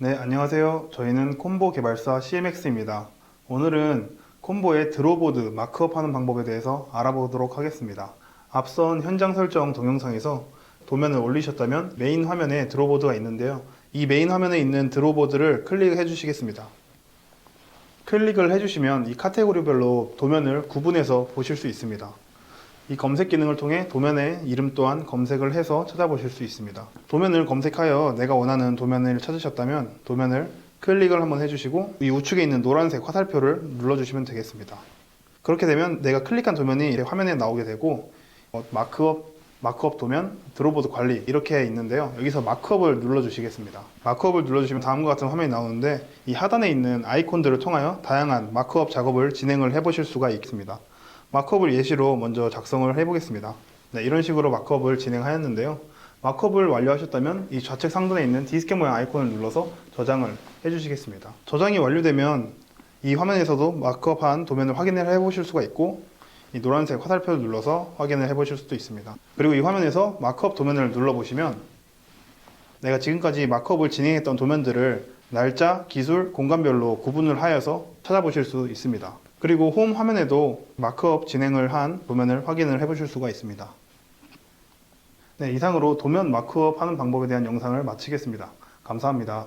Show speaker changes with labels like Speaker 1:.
Speaker 1: 네, 안녕하세요. 저희는 콤보 개발사 CMX입니다. 오늘은 콤보의 드로보드 마크업 하는 방법에 대해서 알아보도록 하겠습니다. 앞선 현장 설정 동영상에서 도면을 올리셨다면 메인 화면에 드로보드가 있는데요. 이 메인 화면에 있는 드로보드를 클릭해 주시겠습니다. 클릭을 해주시면 이 카테고리별로 도면을 구분해서 보실 수 있습니다. 이 검색 기능을 통해 도면의 이름 또한 검색을 해서 찾아보실 수 있습니다. 도면을 검색하여 내가 원하는 도면을 찾으셨다면 도면을 클릭을 한번 해주시고 이 우측에 있는 노란색 화살표를 눌러주시면 되겠습니다. 그렇게 되면 내가 클릭한 도면이 화면에 나오게 되고 어, 마크업, 마크업 도면, 드로보드 관리 이렇게 있는데요. 여기서 마크업을 눌러주시겠습니다. 마크업을 눌러주시면 다음과 같은 화면이 나오는데 이 하단에 있는 아이콘들을 통하여 다양한 마크업 작업을 진행을 해보실 수가 있습니다. 마크업을 예시로 먼저 작성을 해보겠습니다. 네, 이런 식으로 마크업을 진행하였는데요. 마크업을 완료하셨다면 이 좌측 상단에 있는 디스켓 모양 아이콘을 눌러서 저장을 해주시겠습니다. 저장이 완료되면 이 화면에서도 마크업한 도면을 확인을 해보실 수가 있고 이 노란색 화살표를 눌러서 확인을 해보실 수도 있습니다. 그리고 이 화면에서 마크업 도면을 눌러보시면 내가 지금까지 마크업을 진행했던 도면들을 날짜, 기술, 공간별로 구분을 하여서 찾아보실 수 있습니다. 그리고 홈 화면에도 마크업 진행을 한 도면을 확인을 해보실 수가 있습니다. 네, 이상으로 도면 마크업 하는 방법에 대한 영상을 마치겠습니다. 감사합니다.